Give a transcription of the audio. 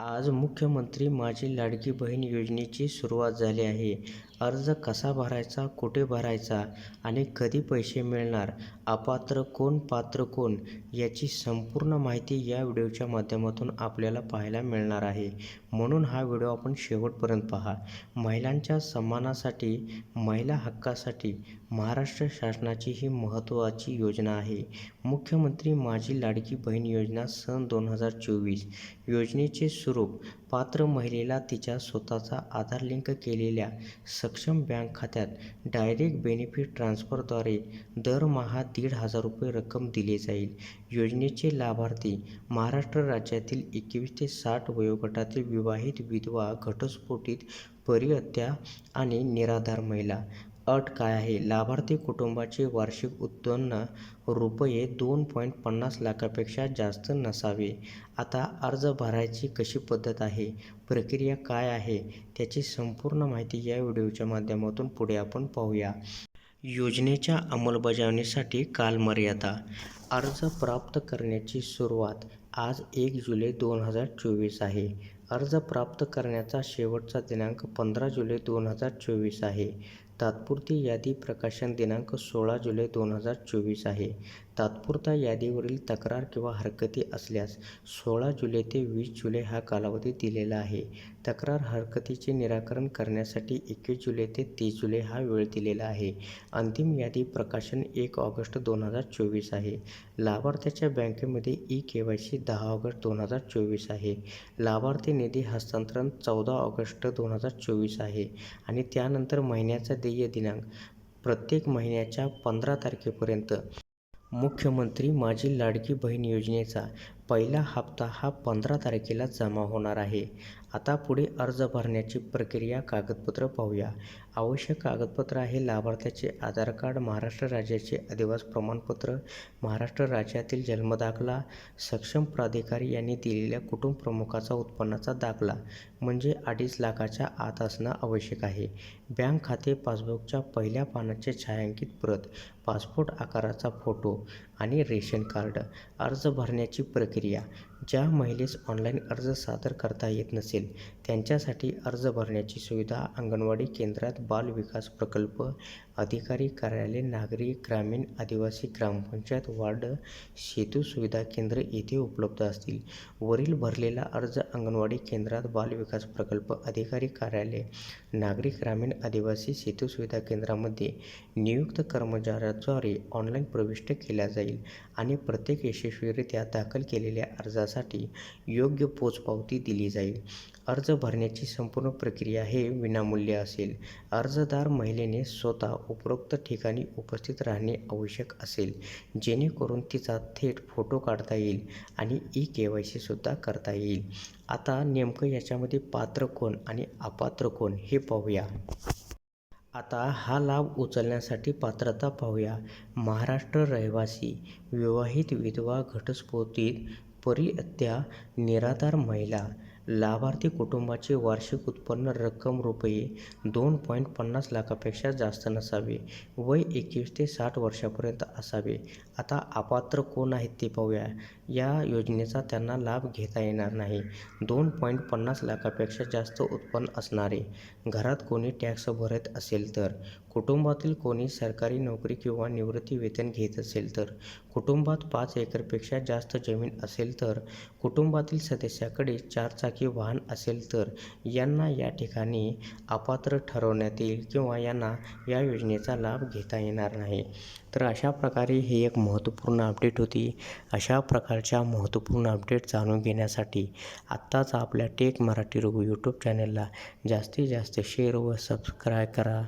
आज मुख्यमंत्री माझी लाडकी बहीण योजनेची सुरुवात झाली आहे. अर्ज कसा भरायचा, कुठे भरायचा आणि कधी पैसे मिळणार, अपात्र कोण, पात्र कोण याची संपूर्ण माहिती या व्हिडिओच्या माध्यमातून आपल्याला पाहायला मिळणार आहे. म्हणून हा व्हिडिओ आपण शेवटपर्यंत पहा. महिलांच्या सन्मानासाठी, महिला हक्कासाठी महाराष्ट्र शासनाची ही महत्त्वाची योजना आहे. मुख्यमंत्री माझी लाडकी बहीण योजना सन दोन हजार चोवीस योजनेचे स्वरूप पात्र महिलेला तिच्या स्वतःचा आधार लिंक केलेल्या सक्षम बँक खात्यात डायरेक्ट बेनिफिट ट्रान्सफरद्वारे दरमहा दीड हजार रुपये रक्कम दिली जाईल. योजनेचे लाभार्थी महाराष्ट्र राज्यातील एकवीस ते साठ वयोगटातील विवाहित, विधवा, घटस्फोटित, परिहत्या आणि निराधार महिला. अट काय आहे? लाभार्थी कुटुंबाचे वार्षिक उत्पन्न रुपये दोन पॉईंट पन्नास लाखापेक्षा जास्त नसावे. आता अर्ज भरायची कशी पद्धत आहे, प्रक्रिया काय आहे त्याची संपूर्ण माहिती या व्हिडिओच्या माध्यमातून पुढे आपण पाहूया. योजनेच्या अंमलबजावणीसाठी कालमर्यादा अर्ज प्राप्त करण्याची सुरुवात आज एक जुलै दोन हजार चोवीस आहे. अर्ज प्राप्त करण्याचा शेवटचा दिनांक पंधरा जुलै दोन हजार चोवीस आहे. तात्पुरती यादी प्रकाशन दिनांक सोळा जुलै दोन हजार चोवीस आहे. तात्पुरत्या यादीवरील तक्रार किंवा हरकती असल्यास सोळा जुलै ते वीस जुलै हा कालावधी दिलेला आहे. तक्रार हरकतीचे निराकरण करण्यासाठी एकवीस जुलै ते तीस जुलै हा वेळ दिलेला आहे. अंतिम यादी प्रकाशन एक ऑगस्ट दोन हजार चोवीस आहे. लाभार्थ्याच्या बँकेमध्ये ई के वाय सी दहा ऑगस्ट दोन हजार चोवीस आहे. लाभार्थी निधी हस्तांतरण चौदा ऑगस्ट दोन हजार चोवीस आहे आणि त्यानंतर महिन्याचा देय दिनांक प्रत्येक महिन्याच्या पंधरा तारखेपर्यंत. मुख्यमंत्री माझी लाडकी बहीण योजनेचा पहिला हप्ता हा पंधरा तारखेला जमा होणार आहे. आता पुढे अर्ज भरण्याची प्रक्रिया कागदपत्र पाहूया. आवश्यक कागदपत्र आहे लाभार्थ्याचे आधार कार्ड, महाराष्ट्र राज्याचे अधिवास प्रमाणपत्र, महाराष्ट्र राज्यातील जन्मदाखला, सक्षम प्राधिकारी यांनी दिलेल्या कुटुंब प्रमुखाचा उत्पन्नाचा दाखला म्हणजे अडीच लाखाच्या आत असणं आवश्यक आहे. बँक खाते पासबुकच्या पहिल्या पानाचे छायांकित प्रत, पासपोर्ट आकाराचा फोटो आणि रेशन कार्ड. अर्ज भरण्याची प्रक्रिया ज्या महिलेस ऑनलाईन अर्ज सादर करता येत नसेल त्यांच्यासाठी अर्ज भरण्याची सुविधा अंगणवाडी केंद्रात, बाल विकास प्रकल्प अधिकारी कार्यालय, नागरी ग्रामीण आदिवासी ग्रामपंचायत, वार्ड सेतू सुविधा केंद्र येथे उपलब्ध असतील. वरील भरलेला अर्ज अंगणवाडी केंद्रात, बाल विकास प्रकल्प अधिकारी कार्यालय, नागरी ग्रामीण आदिवासी सेतू सुविधा केंद्रामध्ये नियुक्त कर्मचाऱ्याद्वारे ऑनलाईन प्रविष्ट केला जाईल आणि प्रत्येक यशस्वीरित्या दाखल केलेल्या अर्जासाठी योग्य पोचपावती दिली जाईल. अर्ज भरण्याची संपूर्ण प्रक्रिया हे विनामूल्य असेल. अर्जदार महिलेने स्वतः उपरोक्त ठिकाणी उपस्थित राहणे आवश्यक असेल जेणेकरून तिचा थेट फोटो काढता येईल आणि ई-केवायसी सुद्धा करता येईल. आता नेमकं याच्यामध्ये पात्र कोण आणि अपात्र कोण हे पाहूया. आता हा लाभ उचलण्यासाठी पात्रता पाहूया. महाराष्ट्र रहिवासी, विवाहित, विधवा, घटस्फोटीत परित्यक्ता, निराधार महिला. लाभार्थी कुटुंबाचे वार्षिक उत्पन्न रक्कम रुपये दोन पॉईंट पन्नास लाखापेक्षा जास्त नसावे. वय एकवीस ते साठ वर्षापर्यंत असावे. आता अपात्र कोण आहेत ते पाहूया. या योजनेचा त्यांना लाभ घेता येणार नाही. दोन पॉईंट पन्नास लाखापेक्षा जास्त उत्पन्न असणारे, घरात कोणी टॅक्स भरत असेल तर, कुटुंबातील कोणी सरकारी नोकरी किंवा निवृत्ती वेतन घेत असेल तर, कुटुंबात पाच एकरपेक्षा जास्त जमीन असेल तर, कुटुंबातील सदस्याकडे चार चाकी चारचाकी वाहन असेल तर यांना या ठिकाणी अपात्र ठरवण्यात येईल किंवा यांना या योजनेचा लाभ घेता येणार नाही. तर अशा प्रकारे ही एक महत्त्वपूर्ण अपडेट होती. अशा प्रकारच्या महत्त्वपूर्ण अपडेट जाणून घेण्यासाठी आत्ताच आपल्या टेक मराठी रघु यूट्यूब चॅनलला जास्तीत जास्त शेअर व सबस्क्राईब करा.